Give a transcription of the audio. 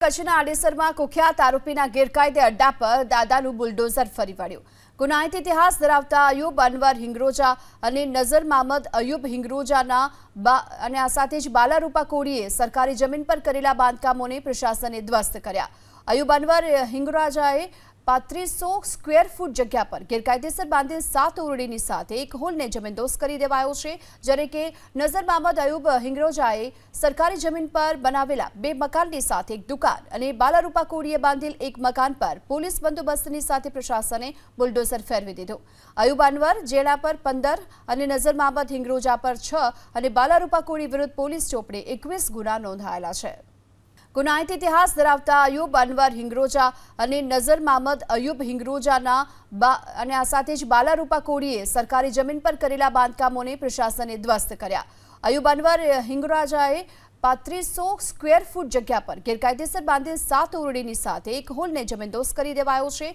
કચ્છના આડેસરમાં કુખ્યાત આરોપીના ગેરકાયદે અડ્ડા પર દાદાનું બુલડોઝર ફરી વળ્યું. ગુનાહિત ઇતિહાસ ધરાવતા અયુબ અનવર હિંગરોજા અને નઝર મામદ અયુબ હિંગરોજાના અને આ સાથે જ બાલારૂપા કોળીએ સરકારી જમીન પર કરેલા બાંધકામોને પ્રશાસને ધ્વસ્ત કર્યા. અયુબ અનવર હિંગરાજાએ પાંત્રીસો સ્ક્વેર ફૂટ જગ્યા પર ગેરકાયદેસર બાંધેલ સાત ઓરડીની સાથે એક હોલને જમીનદોસ્ત કરી દેવાયો છે, જ્યારે કે નઝર મહમદ અયુબ હિંગરોજાએ સરકારી જમીન પર બનાવેલા બે મકાનની સાથે એક દુકાન અને બાલારૂપા કોડીએ બાંધેલ એક મકાન પર પોલીસ બંદોબસ્તની સાથે પ્રશાસને બુલડોઝર ફેરવી દીધો. અયુબ અનવર જેડા પર પંદર અને નઝર મહમદ હિંગરોજા પર છ અને બાલારૂપા કોડી વિરુદ્ધ પોલીસ ચોપડે એકવીસ ગુના નોંધાયેલા છે. ગુનાહિત ઇતિહાસ ધરાવતા અયુબ અનવર હિંગરોજા અને નઝર મામદ અયુબ હિંગરોજાના અને આ સાથે જ બાલારૂપા કોડીએ સરકારી જમીન પર કરેલા બાંધકામોને પ્રશાસને ધ્વસ્ત કર્યા. અયુબ અનવર હિંગરોજાએ પાંત્રીસો સ્ક્વેર ફૂટ જગ્યા પર ગેરકાયદેસર બાંધેલ સાત ઓરડીની સાથે એક હોલને જમીનદોસ્ત કરી દેવાયો છે.